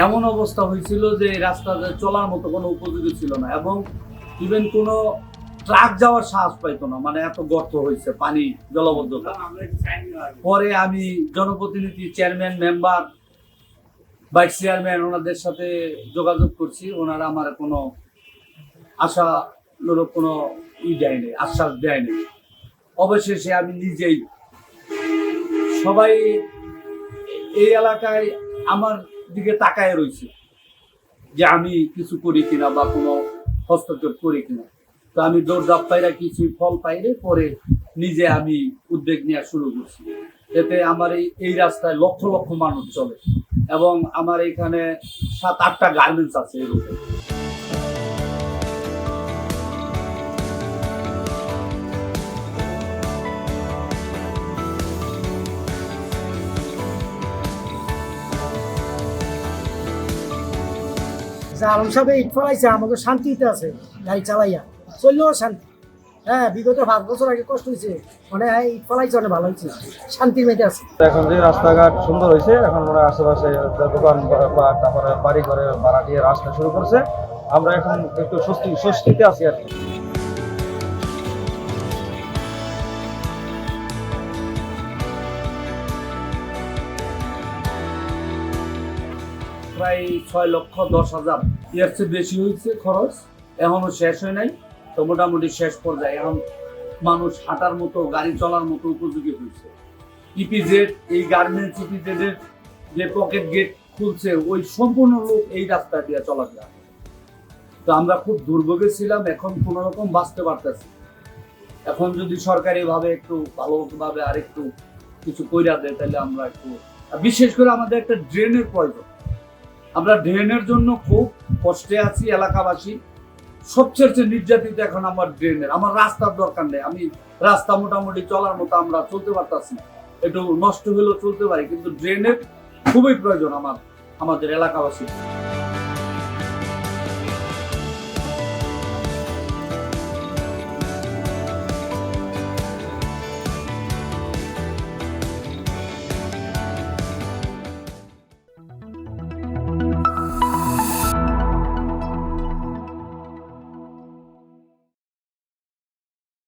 এমন অবস্থা হয়েছিল যে রাস্তাতে চলার মতো কোনো উপযোগী ছিল না এবং ইভেন কোনো ট্রাক যাওয়ার সাহস পাইতো না। মানে এত গর্ত হয়েছে, পানি, জলবদ্ধতা। পরে আমি জনপ্রতিনিধি চেয়ারম্যান মেম্বার ভাইস চেয়ারম্যান ওনাদের সাথে যোগাযোগ করছি। ওনারা আমার কোনো আশা লোক কোনো ই দেয়নি আশ্বাস দেয়নি অবশেষে আমি নিজেই সবাই এই এলাকায় আমার দিকে তাকায় রয়েছে যে আমি কিছু করি কিনা বা কোনো হস্তক্ষেপ করি কিনা। তো আমি দৌড়দাপ পাইরা কিছু ফল পাইলে পরে নিজে আমি উদ্বেগ নেওয়া শুরু করছি। এতে আমার এই এই রাস্তায় লক্ষ লক্ষ মানুষ চলে এবং আমার এখানে সাত আটটা গার্মেন্টস আছে এই আলম সাহেব ইট ফলাইছে আমাদের শান্তিতে আছে, গাড়ি চালাইয়া। চললেও শান্তি। হ্যাঁ বিগত পাঁচ বছর আগে কষ্ট হয়েছে। মানে ইট ফলাইছে অনেক ভালো হয়েছে। শান্তি মেয়েতে আছে। এখন যে রাস্তাঘাট সুন্দর হয়েছে, এখন মনে আশেপাশে দোকান বা তারপরে বাড়ি ঘরে ভাড়া দিয়ে রাস্তা শুরু করছে। আমরা এখন একটু স্বস্তি স্বস্তিতে আছি আর কি। প্রায় ছয় লক্ষ দশ হাজার। এর চেয়ে বেশি হয়েছে খরচ, এখনও শেষ হয় নাই, তো মোটামুটি শেষ পর্যায়ে। এখন মানুষ হাঁটার মতো, গাড়ি চলার মতো উপযোগী হয়েছে। ইপিজেড এই গার্মেন্টস ইপিজেডের যে পকেট গেট খুলছে, ওই সম্পূর্ণ লোক এই রাস্তা দিয়ে চলাফেরা করে। তো আমরা খুব দুর্ভোগে ছিলাম, এখন কোনো রকম বাঁচতে পারতেছি এখন যদি সরকারিভাবে একটু ভালোভাবে আর একটু কিছু কইরা দেয়, তাহলে আমরা একটু বিশেষ করে আমাদের একটা ড্রেনের প্রয়োজন। আমরা ড্রেনের জন্য খুব কষ্টে আছি এলাকাবাসী। সবচেয়ে নির্যাতিত এখন আমার ড্রেনের আমার রাস্তার দরকার নেই। আমি রাস্তা মোটামুটি চলার মতো আমরা চলতে পারতাছি। একটু নষ্ট হলেও চলতে পারি, কিন্তু ড্রেনের খুবই প্রয়োজন আমার, আমাদের এলাকাবাসী